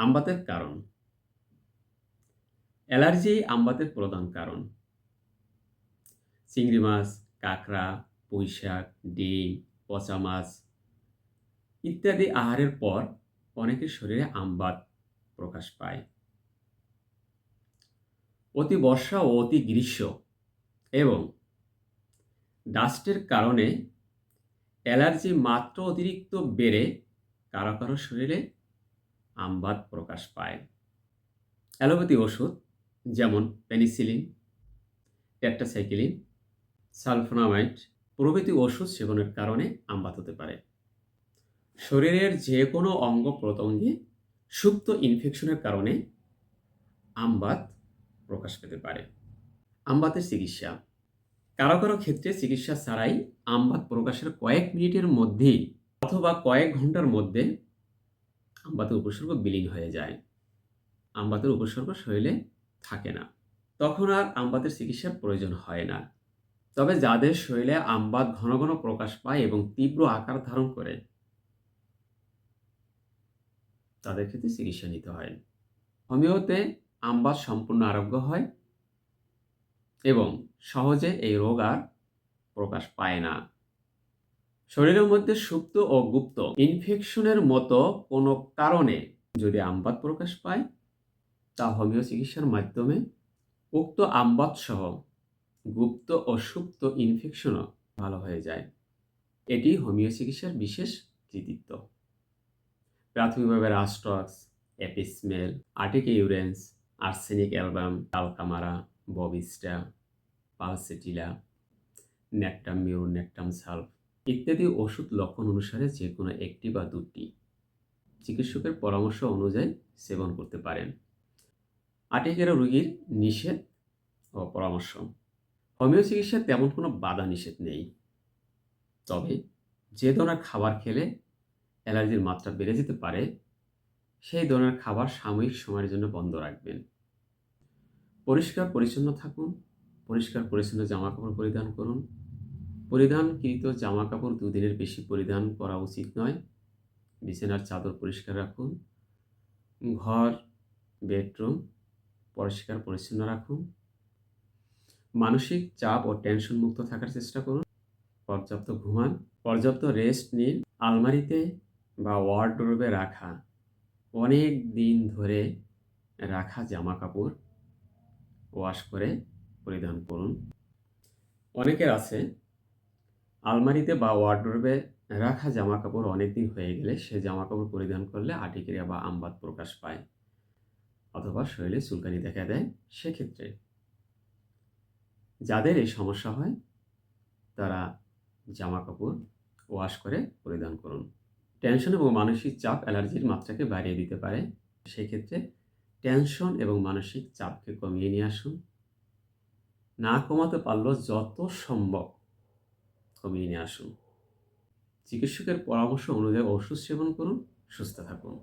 আমবাতের কারণ। অ্যালার্জি আমবাতের প্রধান কারণ। চিংড়ি মাছ, কাঁকড়া, পুঁইশাক, ডিম, পচা মাছ ইত্যাদি আহারের পর অনেকের শরীরে আমবাত প্রকাশ পায়। অতি বর্ষা ও অতি গ্রীষ্ম এবং ডাস্টের কারণে অ্যালার্জি মাত্র অতিরিক্ত বেড়ে কারও কারও শরীরে আমবাত প্রকাশ পায়। অ্যালোপ্যাথি ওষুধ যেমন পেনিসিলিন ট্যাট্টাসাইক্লিন সালফোনামাইড প্রভৃতি ওষুধ সেবনের কারণে আমবাত হতে পারে। শরীরের যে কোনো অঙ্গ প্রত্যঙ্গে সুপ্ত ইনফেকশনের কারণে আমবাত প্রকাশ পেতে পারে। আমবাতের চিকিৎসা। কারও কারও ক্ষেত্রে চিকিৎসা ছাড়াই আমবাত প্রকাশের কয়েক মিনিটের মধ্যেই অথবা কয়েক ঘণ্টার মধ্যে আমবাতের উপসর্গ বিলীন হয়ে যায়। আমবাতের উপসর্গ শরীরে থাকে না। তখন আর আমবাতের চিকিৎসার প্রয়োজন হয় না। তবে যাদের শরীরে আমবাত ঘন ঘন প্রকাশ পায় এবং তীব্র আকার ধারণ করে, তাদের ক্ষেত্রে চিকিৎসা নিতে হয়। হোমিওতে আমবাত সম্পূর্ণ আরোগ্য হয় এবং সহজে এই রোগ আর প্রকাশ পায় না। শরীরের মধ্যে সুপ্ত ও গুপ্ত ইনফেকশনের মতো কোনো কারণে যদি আমবাত প্রকাশ পায়, তা হোমিও চিকিৎসার মাধ্যমে উক্ত আমবাত সহ গুপ্ত ও সুপ্ত ইনফেকশনও ভালো হয়ে যায়। এটি হোমিও চিকিৎসার বিশেষ কৃতিত্ব। প্রাথমিকভাবে rhus tox apis mel, urtica urens, arsenic album dulcamara bovista, pulsatilla natrum mur natrum sulph ইত্যাদি ওষুধ লক্ষণ অনুসারে যে কোনো একটি বা দুটি চিকিৎসকের পরামর্শ অনুযায়ী সেবন করতে পারেন। আটিকেরা রোগীর নিষেধ ও পরামর্শ। হোমিও চিকিৎসায় তেমন কোনো বাধা নিষেধ নেই। তবে যে ধরনের খাবার খেলে অ্যালার্জির মাত্রা বেড়ে যেতে পারে, সেই ধরনের খাবার সাময়িক সময়ের জন্য বন্ধ রাখবেন। পরিষ্কার পরিচ্ছন্ন থাকুন, পরিষ্কার পরিচ্ছন্ন জামা কাপড় পরিধান করুন পরিধানকৃত জামা কাপড় দুদিনের বেশি পরিধান করা উচিত নয়। বিছানার চাদর পরিষ্কার রাখুন। ঘর, বেডরুম পরিষ্কার পরিচ্ছন্ন রাখুন। মানসিক চাপ ও টেনশন মুক্ত থাকার চেষ্টা করুন। পর্যাপ্ত ঘুমান। পর্যাপ্ত রেস্ট নিন। আলমারিতে বা ওয়ার্ডরোবে রাখা। অনেক দিন ধরে রাখা জামা কাপড় ওয়াশ করে পরিধান করুন। অনেকের আছে আলমারিতে বা ওয়ার্ডরোবে রাখা জামা কাপড় অনেক দিন হয়ে গেলে সে জামা কাপড় পরিধান করলে আটিক্রিয়া বা আমবাদ প্রকাশ পায় অথবা শরীরে চুলকানি দেখা দেয় সেক্ষেত্রে। যাদের এই সমস্যা হয়, তারা জামা কাপড় ওয়াশ করে পরিধান করুন। টেনশন এবং মানসিক চাপ অ্যালার্জির মাত্রাকে বাড়িয়ে দিতে পারে। সেক্ষেত্রে টেনশন এবং মানসিক চাপকে কমিয়ে নিয়ে আসুন। না কমাতে পারলেও যত সম্ভব কমিয়ে নিয়ে আসুন। চিকিৎসকের পরামর্শ অনুযায়ী ওষুধ সেবন করুন সুস্থ থাকুন।